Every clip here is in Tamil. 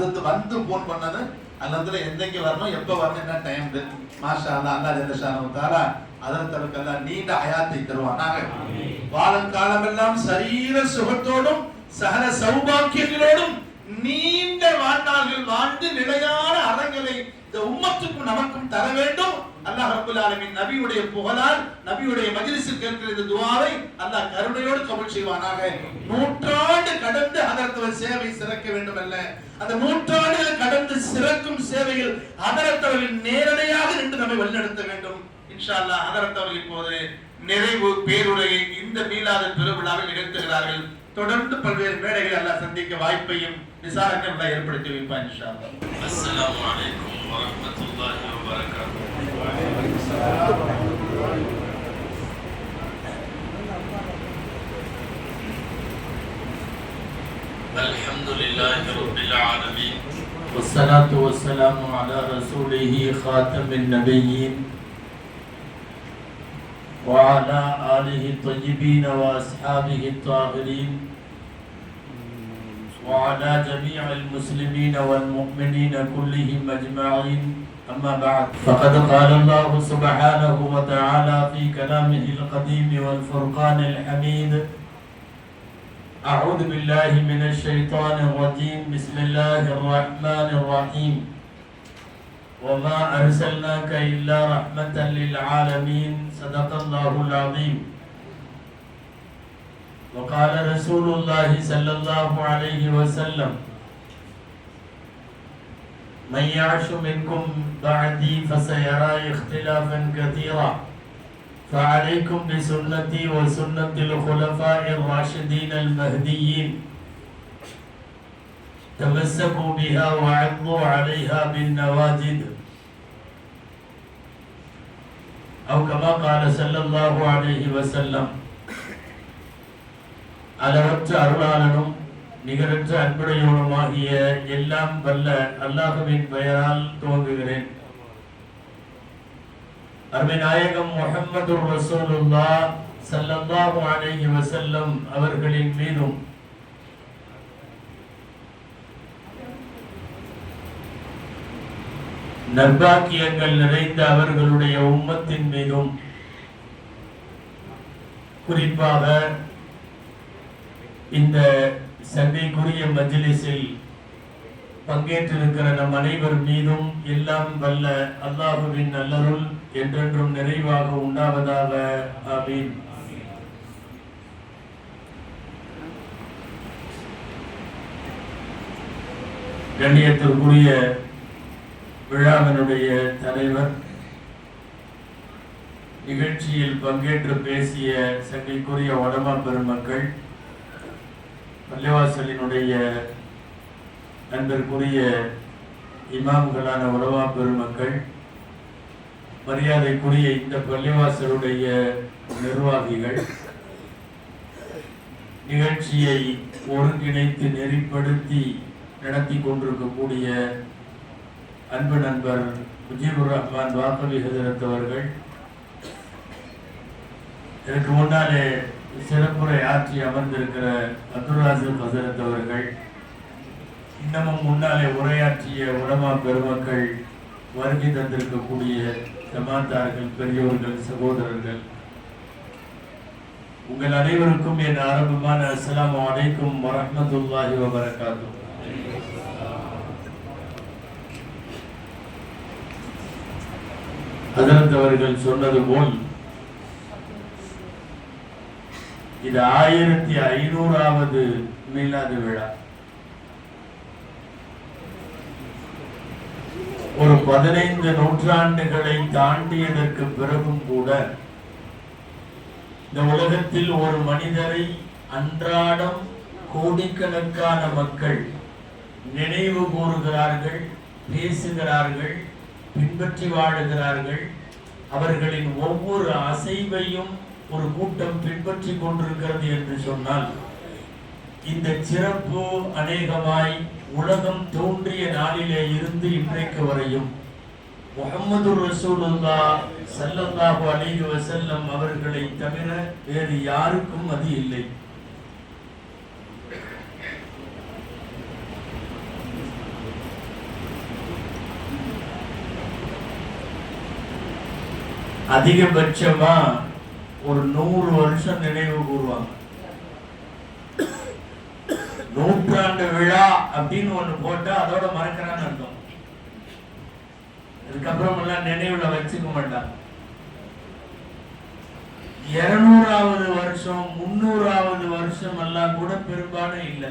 அது வந்து போன் பண்ணது அந்த இடத்துல என்னைக்கு வரணும் எப்போ வரணும் என்ன டைம் மாஷா அல்லா அல்லா ஜெல்லஷானு தாரா அதற்கெல்லாம் நீண்ட ஹயாத்தை தருவானாக. வாழும் காலமெல்லாம் சரீர சுகத்தோடும் சகல சௌபாக்கியங்களோடும் நீண்ட வாழ்நாள்கள் வாழ்ந்து நிலையான அறங்களை இந்த உம்மத்துக்கும் நமக்கும் தர வேண்டும். அல்லாஹ் ரப்புல் ஆலமின் நபியுடைய புகழால் நபியுடைய மஜ்லிஸில் கேட்கிற துவாவை அல்லாஹ் கருணையோடு கபூல் செய்வானாக. நூற்றாண்டு கடந்து அதற்கு சேவை சிறக்க வேண்டும் அல்ல அந்த நூற்றாண்டுகள் கடந்து சிறக்கும் சேவையில் அதரத்தவர்கள் நேரடியாக நின்று நம்மை வழிநடத்த வேண்டும். இன்ஷா அல்லாஹ் அதரத்தவர்கள் இப்போது நிறைவு பேருரையை இந்த மீளாத பெருவிழாவில் நிகழ்த்துகிறார்கள். தொடர்ந்து பல்வேறு மேடைகளை எல்லாம் சந்திக்க வாய்ப்பையும் விசாரணைகளை ஏற்படுத்தி வைப்பான் இன்ஷால்லா அஸ்ஸலாமு அலைக்கும் வரஹ்மத்துல்லாஹி வபரகாத்துஹு الحمد لله رب العالمين. والصلاة والسلام على رسوله خاتم النبيين وعلى آله الطيبين وأصحابه الطاهرين وعلى جميع المسلمين والمؤمنين كلهم أجمعين. أما بعد فقد قال الله سبحانه وتعالى في كلامه القديم والفرقان الحميد أعوذ بالله من الشيطان الرجيم بسم الله الرحمن الرحيم. وما أرسلناك إلا رحمة للعالمين صدق الله العظيم. وقال رسول الله صلى الله عليه وسلم من يعش منكم بعدي فسيرى اختلافا كثيرا. فعليكم بسنتي وسنة الخلفاء الراشدين المهديين. تمسكوا بها وعضوا عليها بالنواجد أو كما قال صلى الله عليه وسلم. على وجه أرواحنا நிகரற்ற அன்புடையவனுமாகிய எல்லாம் வல்ல அல்லாஹுவின் பெயரால் துவங்குகிறேன். அருமை நாயகம் ரசூலுல்லா சல்லல்லாஹு அலைஹி வஸல்லம் அவர்களின் மீதும் நற்பாக்கியங்கள் நிறைந்த அவர்களுடைய உம்மத்தின் மீதும் குறிப்பாக இந்த சந்தைக்குரிய மஜ்லிஸில் பங்கேற்றிருக்கிற நம் அனைவர் மீதும் எல்லாம் வல்ல அல்லாஹுவின் நல்லருள் என்றென்றும் நிறைவாக உண்டாவதாக. ஆமீன். கண்ணியத்திற்குரிய விழாவினுடைய தலைவர் நிகழ்ச்சியில் பங்கேற்று பேசிய சங்கைக்குரிய உடமா பெருமக்கள் பள்ளிவாசலினுடைய நண்பர்க்குரிய இமாம்களான உறவா பெருமக்கள் மரியாதைக்குரிய இந்த பள்ளிவாசலுடைய நிர்வாகிகள் நிகழ்ச்சியை ஒருங்கிணைத்து நெறிப்படுத்தி நடத்தி கொண்டிருக்கக்கூடிய அன்பு நண்பர் முஜீபுர் ரஹ்மான் வாக்கவி ஹசரத் அவர்கள் இதற்கு முன்னாலே சிறப்புரை ஆற்றி அமர்ந்திருக்கிற அப்துல் ஹசரத் அவர்கள் இன்னமும் முன்னாலே உரையாற்றிய உலமா பெருமக்கள் வருகை தந்திருக்கக்கூடிய ஜமாத்தார்கள் பெரியோர்கள் சகோதரர்கள். உங்கள் அனைவருக்கும் என் ஆரம்பமான அஸ்லாம் அனைக்கும் வரமத்துல்லாஹி வபரகாத்துஹு. ஹஜரத் அவர்கள் சொன்னது போல் இது ஆயிரத்தி ஐநூறாவது மீலாது விழா. ஒரு பதினைந்து நூற்றாண்டுகளை தாண்டியதற்கு பிறகும் கூட இந்த உலகத்தில் ஒரு மனிதரை அன்றாடம் கோடிக்கணக்கான மக்கள் நினைவு கூறுகிறார்கள் பேசுகிறார்கள் பின்பற்றி வாழுகிறார்கள். அவர்களின் ஒவ்வொரு அசைவையும் ஒரு கூட்டம் பின்பற்றி கொண்டிருக்கிறது என்று சொன்னால் இந்த சிறப்பு அநேகமாய் உலகம் தோன்றிய நாளிலே இருந்து இன்றைக்கு வரையும் முகமது ரசூலுல்லா சல்லல்லாஹு அலிஹி வசல்லம் அவர்களை தவிர வேறு யாருக்கும் அது இல்லை. அதிகபட்சமா ஒரு நூறு வருஷம் நினைவு கூறுவாங்க. நூற்றாண்டு விழா அப்படின்னு ஒண்ணு போட்டா அதோட மறக்கிறான்னு அர்த்தம். அதுக்கப்புறம் எல்லாம் நினைவுல வச்சுக்க மாட்டாங்க. இருநூறாவது வருஷம் முன்னூறாவது வருஷம் எல்லாம் கூட பெரும்பாலும் இல்லை.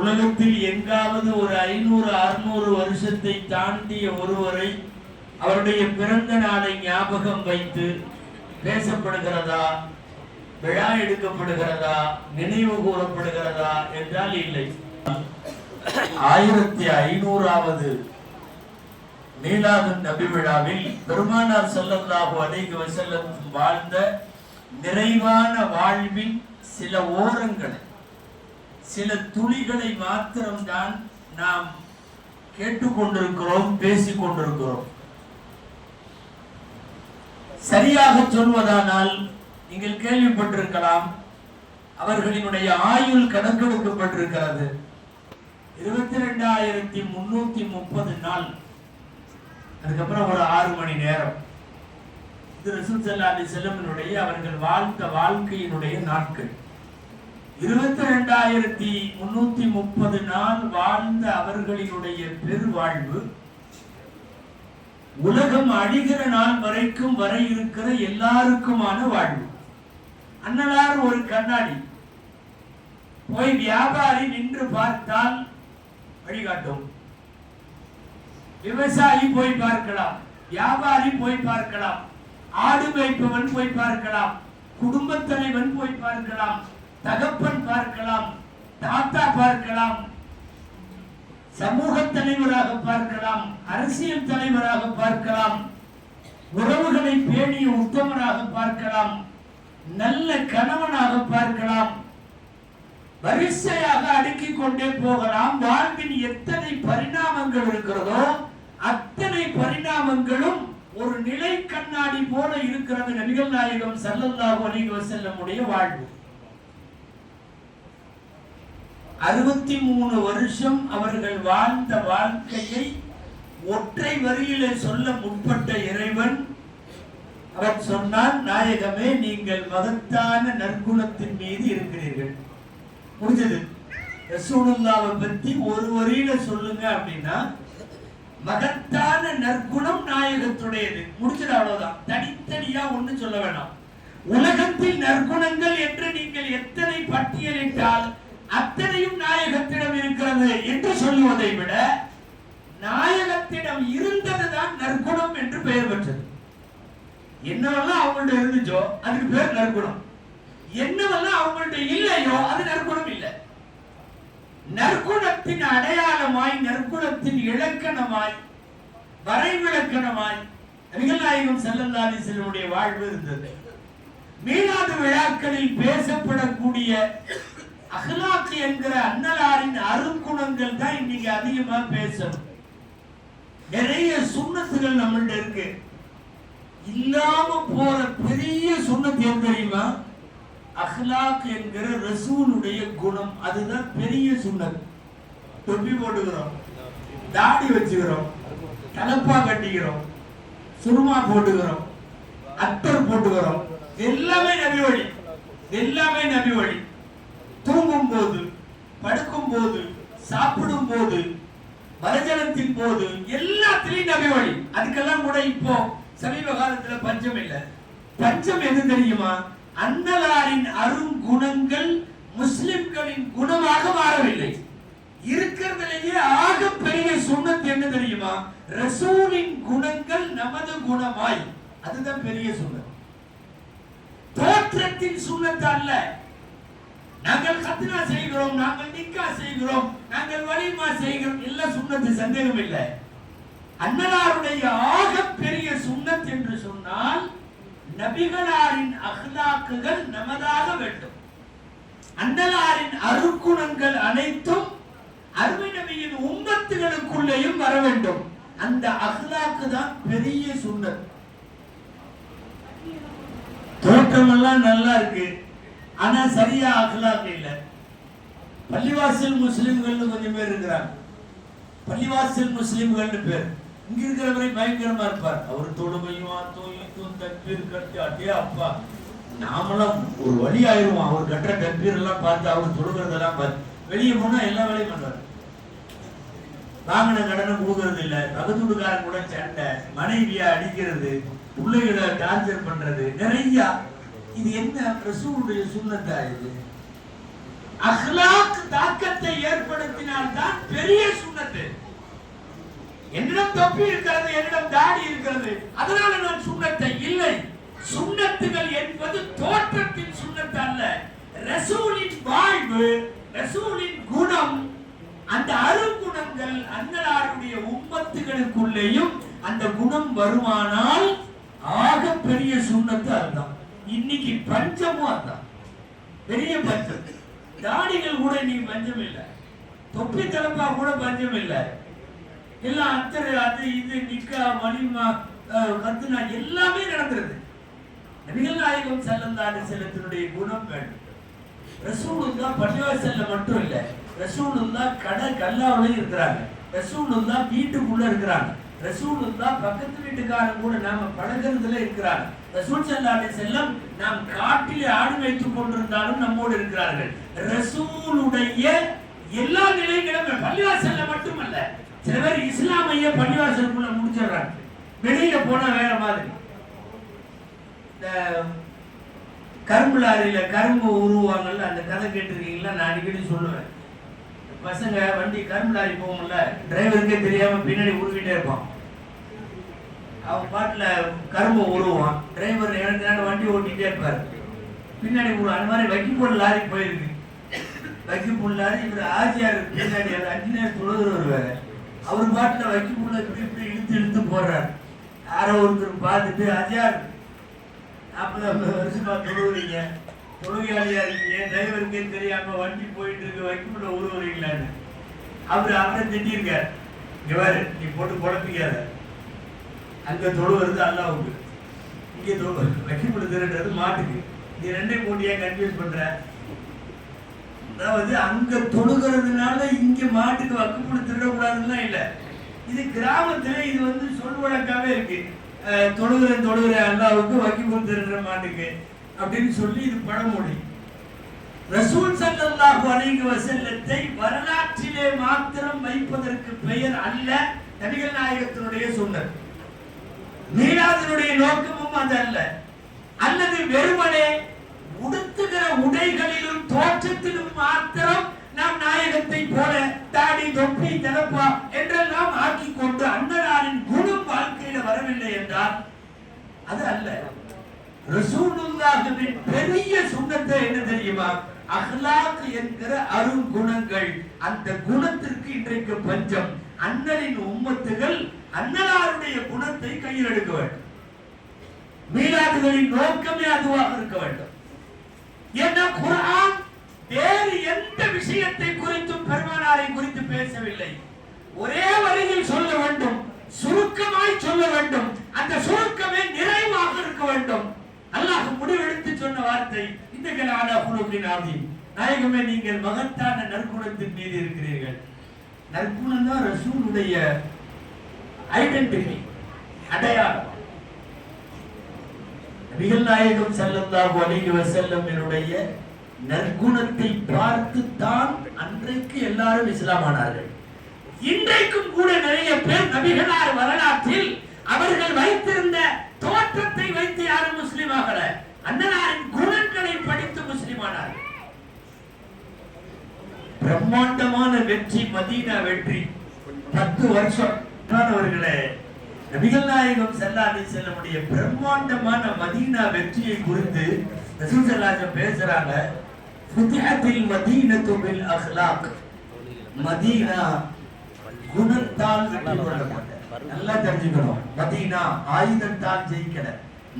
உலகத்தில் எங்காவது ஒரு ஐநூறு அறுநூறு வருஷத்தை தாண்டிய ஒருவரை அவருடைய பிறந்த நாளை ஞாபகம் வைத்து பேசப்படுகிறதா விழா எடுக்கப்படுகிறதா? நினைவு கூறப்படுகிறதா? என்றால் இல்லை. ஆயிரத்தி ஐநூறாவது மீலாது நபி விழாவில் பெருமானார் ஸல்லல்லாஹு அலைஹி வஸல்லம் வாழ்ந்த நிறைவான வாழ்வின் சில ஓரங்களை சில துளிகளை மாத்திரம்தான் நாம் கேட்டுக்கொண்டிருக்கிறோம் பேசிக் கொண்டிருக்கிறோம் சரியாக சொல்வதானால் நீங்கள் கேள்விப்பட்டிருக்கலாம் அவர்களினுடைய ஆயுள் கணக்கெடுக்கப்பட்டிருக்கிறது. இருபத்தி ரெண்டாயிரத்தி முன்னூத்தி முப்பது நாள். அதுக்கப்புறம் ஒரு ஆறு மணி நேரம். இது ரசூல் ஸல்லல்லாஹு அவர்கள் வாழ்ந்த வாழ்க்கையினுடைய நாட்கள். இருபத்தி ரெண்டாயிரத்தி முன்னூத்தி முப்பது நாள் வாழ்ந்த அவர்களினுடைய பெருவாழ்வு உலகம் அழிகிற நாள் வரைக்கும் வர இருக்கிற எல்லாருக்குமான வாழ்வு. அண்ணலார் ஒரு கண்ணாடி. போய் வியாபாரி நின்று பார்த்தால் வழிகாட்டும். விவசாயி போய் பார்க்கலாம் வியாபாரி போய் பார்க்கலாம் ஆடு மேய்ப்பவன் போய் பார்க்கலாம் குடும்ப தலைவன் போய் பார்க்கலாம் தகப்பன் பார்க்கலாம் தாத்தா பார்க்கலாம் சமூக தலைவராக பார்க்கலாம் அரசியல் தலைவராக பார்க்கலாம் உறவுகளை பேணிய உத்தமராக பார்க்கலாம் நல்ல கணவனாக பார்க்கலாம் வரிசையாக அடுக்கிக் கொண்டே போகலாம். வாழ்வின் எத்தனை பரிணாமங்கள் இருக்கிறதோ அத்தனை பரிணாமங்களும் ஒரு நிலை கண்ணாடி போல இருக்கிறது நபிகள் நாயகம் ஸல்லல்லாஹு அலைஹி வஸல்லமுடைய வாழ்வு. அறுபத்தி மூணு வருஷம் அவர்கள் வாழ்ந்த வாழ்க்கையை ஒற்றை வரியில சொல்ல முற்பட்ட இறைவன். அவர் சொன்னார் நாயகமே நீங்கள் மகத்தான நற்குணத்தின் மீது இருக்கிறீர்கள். முடிஞ்சது. ரசூலுல்லாவை பத்தி ஒரு வரியில சொல்லுங்க அப்படின்னா மகத்தான நற்குணம் நாயகத்துடையது. முடிச்சது அவ்வளவுதான். தனித்தனியா ஒண்ணு சொல்ல வேணாம். உலகத்தில் நற்குணங்கள் என்று நீங்கள் எத்தனை பட்டியலிட்டால் அத்தனையும் நாயகத்திடம் இருக்கிறது என்று சொல்லுவதை விட நாயகத்திடம் இருந்ததுதான் நற்குணம் என்று பெயர் பெற்றது. என்னவெல்லாம் அவங்கள்ட்ட இருந்துச்சோ அதுக்கு பேர் நற்குணம். என்னவெல்லாம் அவங்கள்ட்ட இல்லையோ அது நற்குணம் இல்லை. நற்குணத்தின் அடையாளமாய் நற்குணத்தின் இலக்கணமாய் வரைவிலக்கணமாய் நபிகள் செல்லல்லாதி செல்வனுடைய வாழ்வு இருந்தது. மீலாது விழாக்களில் பேசப்படக்கூடிய அகலாக்கு என்கிற அன்னலாரின் அருங்குணங்கள் தான் இன்னைக்கு அதிகமா பேசணும். நிறைய சுண்ணத்துகள் நம்மள்ட இருக்கு. இல்லாம போற பெரிய சுண்ணத்து எது தெரியுமா? அஹ்லாக் என்கிற ரசூலுடைய குணம். அதுதான் பெரிய சுண்ணத். தொப்பி போட்டுக்கிறோம். தாடி வச்சுக்கிறோம். தலப்பா கட்டிக்கிறோம். சுருமா போட்டுக்கிறோம். அத்தர் போட்டுக்கிறோம். எல்லாமே நபி வழி எல்லாமே நபி வழி தூங்கும் போது படுக்கும் போது சாப்பிடும் போது மரஜலத்தின் போது எல்லாத்திலையும் நபி வழி. அதுக்கெல்லாம் கூட இப்போ சமீப காலத்துல பஞ்சம் இல்ல. பஞ்சம் எது தெரியுமா? அன்னலாரின் அருங்குணங்கள் முஸ்லிம்களின் குணமாக மாறவில்லை. இருக்கிறதுலேயே ஆக பெரிய சுண்ணத் என்ன தெரியுமா? ரசூலின் குணங்கள் நமது குணமாய். அதுதான் பெரிய சுண்ணத் தோற்றத்தின் சுண்ணத்து அல்ல. நாங்கள் கத்னா செய்கிறோம் நாங்கள் நிக்கா செய்கிறோம் நாங்கள் வலிமா செய்கிறோம். இல்ல சுண்ணத்து சந்தேகம் இல்லை அன்னலாருடைய ஆக பெரிய சுண்ணத் என்று சொன்னால் நபிகளாரின் அஹ்லாக்குகள் நமதாக வேண்டும். அன்னலாரின் அருக்குணங்கள் அனைத்தும் அருமை நபியின் உம்மத்துகளுக்குள்ளேயும் வர வேண்டும். அந்த அஹ்லாக்கு தான் பெரிய சுண்ணத். தோற்றமெல்லாம் நல்லா இருக்கு. ஆனா சரியா அகலாக்க இல்ல. பள்ளிவாசல் முஸ்லிம்கள்னு கொஞ்சம் பேர் இருக்கிறாங்க. பள்ளிவாசல் முஸ்லிம்கள்னு பேர். இங்க இருக்கிறவரை பயங்கரமா இருப்பார். அவர் தொழுமையும் தூயும் தக்பீர் கட்டி அட்டே அப்பா. நாமெல்லாம் ஒரு வழி ஆயிருவோம் அவர் கட்டுற தக்பீர் எல்லாம் பார்த்து அவர் தொடுக்கிறதெல்லாம் பார்த்து. வெளியே போனா எல்லா வேலையும் பண்ணுவார் வாங்கின கடனை கொடுக்கறது இல்ல. பக்கத்து கூட சண்டை. மனைவியா அடிக்கிறது. பிள்ளைகளை டார்ச்சர் பண்றது. நிறைய இது என்ன? ரசூலுடைய சுண்ணத்தா இது? அஹ்லாக் தாக்கத்தை ஏற்படுத்தினால் தான் பெரிய சுண்ணத்து. என்னிடம் தொப்பி இருக்கிறது என்னிடம் தாடி இருக்கிறது. அதனால நான் சுண்ணத்தை இல்லை. சுண்ணத்துகள் என்பது தோற்றத்தின் சுண்ணத்து அல்ல. ரசூலின் வாழ்வு ரசூலின் குணம் அந்த அருங்குணங்கள் அன்னலாருடைய உம்மத்துகளுக்குள்ளேயும் அந்த குணம் வருமானால் ஆக பெரிய சுண்ணத்து அதுதான். இன்னைக்கு பஞ்சமும் அதான் பெரிய பஞ்சம். தாடிகள் கூட நீ பஞ்சம் இல்லை. தொப்பி தலப்பா கூட பஞ்சம் இல்லை. எல்லாம் அத்தரு அது இது நிக்கா மணிமா கத்துனா எல்லாமே நடக்கிறது. நபிகள் நாயகம் செல்லந்தாடு செல்லத்தினுடைய குணம் வேண்டும் ரசூலுல்லா பள்ளிவாசல்ல மட்டும் இல்ல. ரசூலுல்லா கடை கல்லாவிலையும் இருக்கிறாங்க. ரசூலுல்லா வீட்டுக்குள்ள இருக்கிறாங்க. ரசூலுல்லா பக்கத்து வீட்டுக்காரன் கூட நாம பழகிறதுல இருக்கிறாங்க. ரசூல் சல்லாஹு செல்லம் நாம் காட்டிலே ஆடு வைத்துக் கொண்டிருந்தாலும் நம்மோடு இருக்கிறார்கள். ரசூலுடைய எல்லா நிலைகளும் பள்ளிவாசல்ல மட்டுமல்ல சில பேர் இஸ்லாமைய பள்ளிவாசலுக்குள்ள முடிச்சிடுறாங்க. வெளியில போனா வேற மாதிரி. இந்த கரும்பு லாரியில கரும்பு உருவாங்கல்ல அந்த கதை கேட்டிருக்கீங்களா? நான் அடிக்கடி சொல்லுவேன். பசங்க வண்டி கரும்பு லாரி போகும்ல டிரைவருக்கே தெரியாம பின்னாடி உருவிட்டே இருப்பான். அவன் பாட்டில் கரும்பு உருவான் டிரைவர் எனக்கு நேரம் வண்டி ஓட்டிகிட்டே இருப்பார். பின்னாடி ஒரு அந்த மாதிரி வைக்கப்போல் லாரி போயிருக்கு. வைக்கப்போல் லாரி இவர் ஆஜியார் பின்னாடி அவர் அஞ்சு நேரம் தொழுது வருவார் அவர் பாட்டில் வைக்கப்போல இப்படி இப்படி இழுத்து இழுத்து போடுறாரு. யாரோ ஒருத்தர் பார்த்துட்டு ஆஜியார் நாற்பது வருஷமாக தொழுவுறீங்க தொழுகையாளியா இருக்கீங்க. டிரைவருக்கே தெரியாமல் வண்டி போயிட்டு இருக்கு. வைக்கப்புல உருவுறீங்களான்னு அவர் அவரை திட்டிருக்கார் இவர் நீ போட்டு குழப்பிக்காத அங்க தொழுவது அல்லாவுக்கு இங்க தொழு வைக்கப்புல திருடுறது மாட்டுக்கு. நீ ரெண்டையும் போட்டியா கன்ஃபியூஸ் பண்ற? அதாவது அங்க தொழுகிறதுனால இங்க மாட்டுக்கு வக்குப்புல திருடக்கூடாதுன்னா இல்லை. இது கிராமத்துல இது வந்து சொல் வழக்காவே இருக்கு. தொழுகிறேன் தொழுகிறேன் அல்லாவுக்கு வக்கி திருடுற மாட்டுக்கு அப்படின்னு சொல்லி இது பழமொழி ரசூல் சல்லாஹு அலைஹி வசல்லத்தை வரலாற்றிலே மாத்திரம் வைப்பதற்கு பெயர் அல்ல நபிகள் நாயகத்தினுடைய சொன்னது. மீலாதினுடைய நோக்கமும் அது அல்ல அல்லது வெறுமனே உடுத்துகிற உடைகளிலும் தோற்றத்திலும் மாத்திரம் நாம் நாயகத்தை போல தாடி தொப்பி தலப்பா என்றெல்லாம் ஆக்கி கொண்டு அன்னலாரின் குணம் வாழ்க்கையில வரவில்லை என்றால் அது அல்ல. ரசூலுல்லாஹுவின் பெரிய சுண்ணத்தை என்ன தெரியுமா? அஹ்லாக் என்கிற அருங்குணங்கள். அந்த குணத்திற்கு இன்றைக்கு பஞ்சம். அண்ணலின் உம்மத்துகள் அன்னலாருடைய குணத்தை கையில் எடுக்க வேண்டும். மீலாதுகளின் நோக்கமே அதுவாக இருக்க வேண்டும். என்ன? குரான் வேறு எந்த விஷயத்தை குறித்தும் பெருமானாரை குறித்து பேசவில்லை. ஒரே வரியில் சொல்ல வேண்டும். சுருக்கமாய் சொல்ல வேண்டும். அந்த சுருக்கமே நிறைவாக இருக்க வேண்டும். அல்லாஹ் முடிவெடுத்து சொன்ன வார்த்தை இந்த கலான குழுவின் ஆதி நாயகமே நீங்கள் மகத்தான நற்குணத்தின் மீது இருக்கிறீர்கள். நற்குணம் தான் ரசூலுடைய ஐடென்டிட்டி அடையாளம். நபிகள் நாயகம் ஸல்லல்லாஹு அலைஹி வஸல்லம் என்னுடைய நற்குணத்தை பார்த்து தான் அன்றைக்கு எல்லாரும் இஸ்லாமானார்கள் இன்றைக்கும் கூட நிறைய பேர் நபிகளார் வரலாற்றில் அவர்கள் வைத்திருந்த தோற்றத்தை வைத்து யாரும் முஸ்லிம் ஆகல. அண்ணனாரின் குணங்களை படித்து முஸ்லீம் ஆனார்கள். பிரம்மாண்டமான வெற்றி மதீனா வெற்றி. பத்து வருஷம் அவர்களே நபிகள் நாயகம் செல்லாதி செல்லமுடைய பிரம்மாண்டமான மதீனா வெற்றியை குறித்து ரசூசல்லாஜம் பேசுறாங்க. ஃபுதிஹத்தில் மதீனத்துமில் அஹ்லாக். மதீனா குணத்தால் வெற்றி கொள்ளப்பட்ட நல்லா தெரிஞ்சுக்கணும். மதீனா ஆயுதத்தால் ஜெயிக்கல.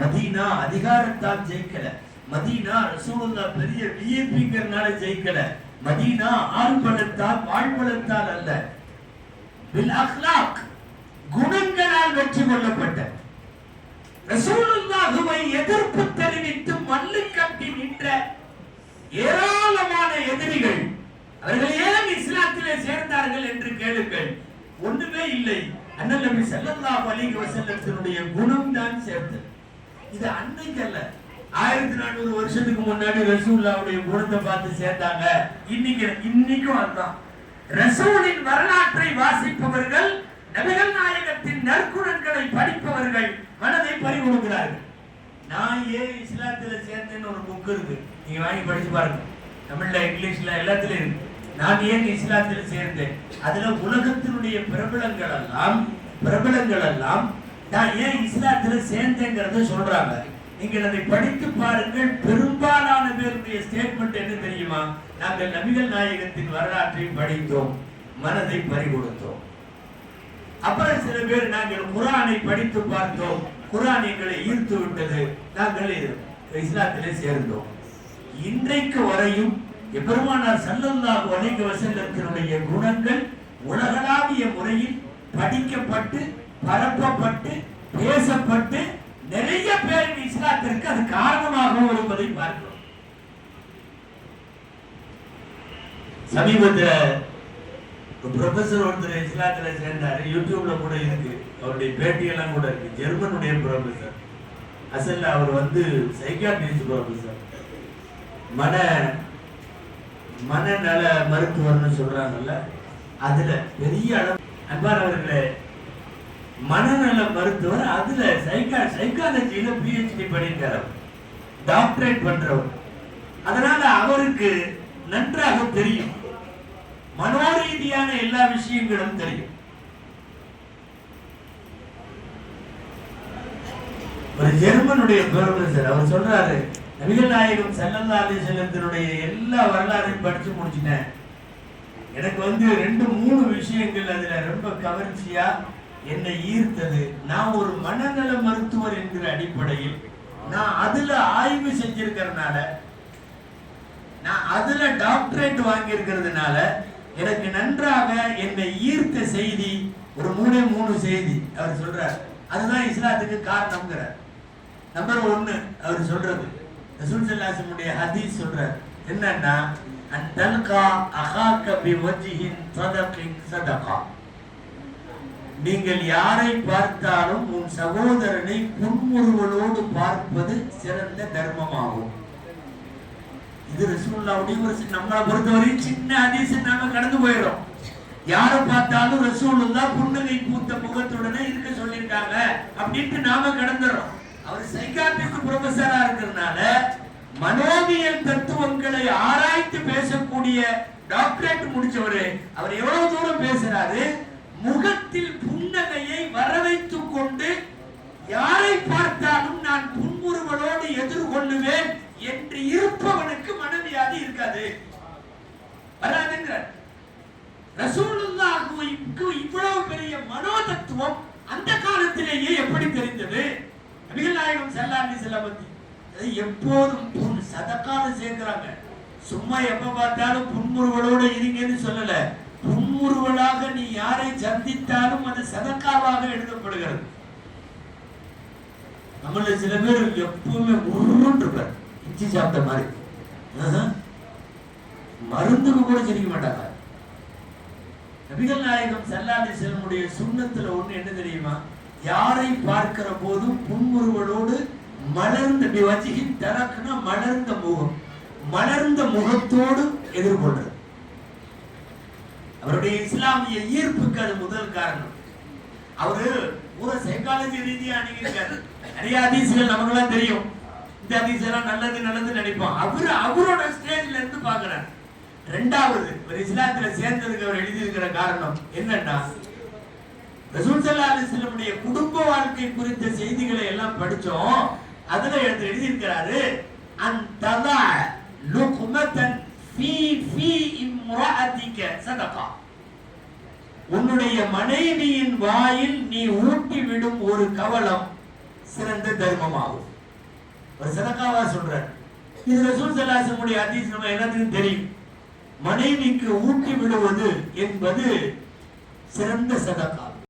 மதீனா அதிகாரத்தால் ஜெயிக்கல. மதீனா ரசூலுல்லா பெரிய விஐபிங்கிறனால ஜெயிக்கல. மதீனா ஆழ்பலத்தால் வாழ்பலத்தால் அல்ல. பில் அஹ்லாக். குணங்களால் வெற்றி கொள்ளப்பட்ட ரசூலுல்லாஹுவை எதிர்ப்பு தெரிவித்து மல்லு கட்டி நின்ற ஏராளமான எதிரிகள் அவர்கள் ஏன் இஸ்லாத்திலே சேர்ந்தார்கள் என்று கேளுங்கள். ஒண்ணுமே இல்லை. அண்ணல் நபி ஸல்லல்லாஹு அலைஹி வஸல்லத்தினுடைய குணம் தான் சேர்த்தது. இது அன்னைக்கு அல்ல. ஆயிரத்தி நானூறு வருஷத்துக்கு முன்னாடி ரசூல்லாவுடைய குணத்தை பார்த்து சேர்ந்தாங்க இன்னைக்கு இன்னைக்கும் அதுதான். ரசூலின் வரலாற்றை வாசிப்பவர்கள் நபிகள் நாயகத்தின் நற்குணங்களை படிப்பவர்கள் மனதை பறிகொடுக்கிறார்கள். நான் ஏன் இஸ்லாத்துல சேர்ந்தேன்னு ஒரு புக் இருக்கு. நீங்க வாங்கி படிச்சு பாருங்க. தமிழ்ல இங்கிலீஷ்ல எல்லாத்துலயும் இருக்கு. நான் ஏன் இஸ்லாத்துல சேர்ந்தேன்? அதுல உலகத்தினுடைய பிரபலங்கள் எல்லாம் பிரபலங்கள் எல்லாம் நான் ஏன் இஸ்லாத்துல சேர்ந்தேங்கிறத சொல்றாங்க. நீங்கள் அதை படித்து பாருங்கள். பெரும்பாலான பேருடைய ஸ்டேட்மெண்ட் என்ன தெரியுமா? நாங்கள் நபிகள் நாயகத்தின் வரலாற்றை படித்தோம். மனதை பறிகொடுத்தோம். அப்புறம் சில பேர் நாங்கள் குரானை படித்து பார்த்தோம். குரான் எங்களை ஈர்த்து விட்டது. நாங்கள் இஸ்லாத்திலே சேர்ந்தோம். இன்றைக்கு வரையும் எப்பெருமானார் சல்லல்லாஹு அலைஹி வஸல்லத்தினுடைய குணங்கள் உலகளாவிய முறையில் படிக்கப்பட்டு பரப்பப்பட்டு பேசப்பட்டு நிறைய பேர் இஸ்லாத்திற்கு அது காரணமாகவும் இருப்பதை பார்க்கிறோம் சமீபத்தில் ப்ரொஃபஸர் ஒருத்தர் இஸ்லாத்தில் சேர்ந்தாரு யூடியூப்ல கூட இருக்கு. அவருடைய பேட்டியெல்லாம் கூட இருக்கு. ஜெர்மனுடைய ப்ரொஃபஸர் அசல்ல அவர் வந்து சைக்காட்ரிஸ்ட் ப்ரொஃபஸர் மன மனநல மருத்துவர்னு சொல்றாங்கல்ல அதுல பெரிய அளவு அன்பானவர்களே மனநல மருத்துவர் அதுல சைக்கா சைக்காலஜியில பிஹெச்டி பண்ணியிருக்காரு டாக்டரேட் பண்றவர். அதனால அவருக்கு நன்றாக தெரியும். மனோரீதியான எல்லா விஷயங்களும் தெரியும். ஒரு ஜெர்மனுடைய பேரரசர் அவர் சொல்றாரு நபிகள் நாயகம் ஸல்லல்லாஹு செல்லத்தினுடைய எல்லா வரலாறையும் படிச்சு முடிச்சுட்டேன். எனக்கு வந்து ரெண்டு மூணு விஷயங்கள் அதுல ரொம்ப கவர்ச்சியா என்னை ஈர்த்தது. நான் ஒரு மனநல மருத்துவர் என்கிற அடிப்படையில் நான் அதுல ஆய்வு செஞ்சிருக்கிறதுனால நான் அதுல டாக்டரேட் வாங்கியிருக்கிறதுனால எனக்கு நன்றாக என்னை ஈர்த்த செய்தி ஒரு மூணே மூணு செய்தி அவர் சொல்றார். அதுதான் இஸ்லாத்துக்கு காரணம்ங்கிறார் நம்பர் ஒன்னு அவர் சொல்றது. ரசூல் ஸல்லல்லாஹு ஹதீஸ் சொல்றார். என்னன்னா அன் தல்கா அகாக்க பி வஜ்ஹின் சதக்கின் சதகா. நீங்கள் யாரை பார்த்தாலும் உன் சகோதரனை புன்முறுவலோடு பார்ப்பது சிறந்த தர்மமாகும். இது ரசூலுல்லாவுடைய ஒரு நம்மளை பொறுத்தவரையும் சின்ன ஹதீஸ் நாம கடந்து போயிடும். யாரை பார்த்தாலும் ரசூலுல்லா புன்னகை பூத்த முகத்துடனே இருக்க சொல்லியிருக்காங்க அப்படின்ட்டு நாம கடந்துடுறோம் அவர் சைக்காட்ரிஸ்ட் ப்ரொஃபஸரா இருக்கிறதுனால மனோவியல் தத்துவங்களை ஆராய்ந்து பேசக்கூடிய டாக்டரேட் முடிச்சவரு. அவர் எவ்வளவு தூரம் பேசுறாரு? முகத்தில் புன்னகையை வர வைத்துக் கொண்டு யாரை பார்த்தாலும் நான் புன்முறுவலோடு எதிர்கொள்ளுவேன் என்று இருப்பவனுக்கு மனவியாதி இருக்காது. வராதுங்கிறார். ரசூலுல்லாஹுவுக்கு இவ்வளவு பெரிய மனோ தத்துவம் அந்த காலத்திலேயே எப்படி தெரிந்தது? நபிகள் நாயகம் செல்லாண்டி செல்லபதி எப்போதும் புன் சதக்கால சேர்க்கிறாங்க. சும்மா எப்ப பார்த்தாலும் புன்முறுவலோட இருங்கன்னு சொல்லல. புன்முறுவலாக நீ யாரை சந்தித்தாலும் அது சதக்காவாக எழுதப்படுகிறது. நம்மள சில பேர் எப்பவுமே உருன்னு இருப்பார் இச்சி சாப்பிட்ட மாதிரி மருந்துக்கு கூட சிரிக்க மாட்டாங்க. நபிகள் நாயகம் சல்லாதி செல்வனுடைய சுண்ணத்துல ஒண்ணு என்ன தெரியுமா? யாரை பார்க்கிற போதும் புன்முறுவலோடு மலர்ந்த வச்சுக்கி தரக்குனா மலர்ந்த முகம். மலர்ந்த முகத்தோடு எதிர்கொள்றது. அவருடைய இஸ்லாமிய ஈர்ப்புக்கு அது முதல் காரணம். அவரு பூரா சைக்காலஜி ரீதியா அணுகிருக்காரு நிறைய அதிசயங்கள் நமக்கெல்லாம் தெரியும். இந்த எல்லாம் நல்லது நல்லது நினைப்போம். அவரு அவரோட ஸ்டேஜ்ல இருந்து பாக்குறாரு ரெண்டாவது ஒரு இஸ்லாத்துல சேர்ந்ததுக்கு அவர் எழுதியிருக்கிற காரணம் என்னன்னா ரசூல் ஸல்லல்லாஹு குடும்ப வாழ்க்கை குறித்த செய்திகளை எல்லாம் படிச்சோம். அதுல எடுத்து எழுதியிருக்கிறாரு அந்த ததா ஃபீ ஃபீ இம்ராஅதிக சதகா. உன்னுடைய மனைவியின் வாயில் நீ ஊட்டி விடும் ஒரு கவலம் சிறந்த தர்மமாகும். ஒரு சதக்காவா சொல்ற இது ரசூல் சல்லாசனுடைய ஹதீஸ் நம்ம எல்லாத்துக்கும் தெரியும். மனைவிக்கு ஊட்டி விடுவது என்பது சிறந்த சதக்கா.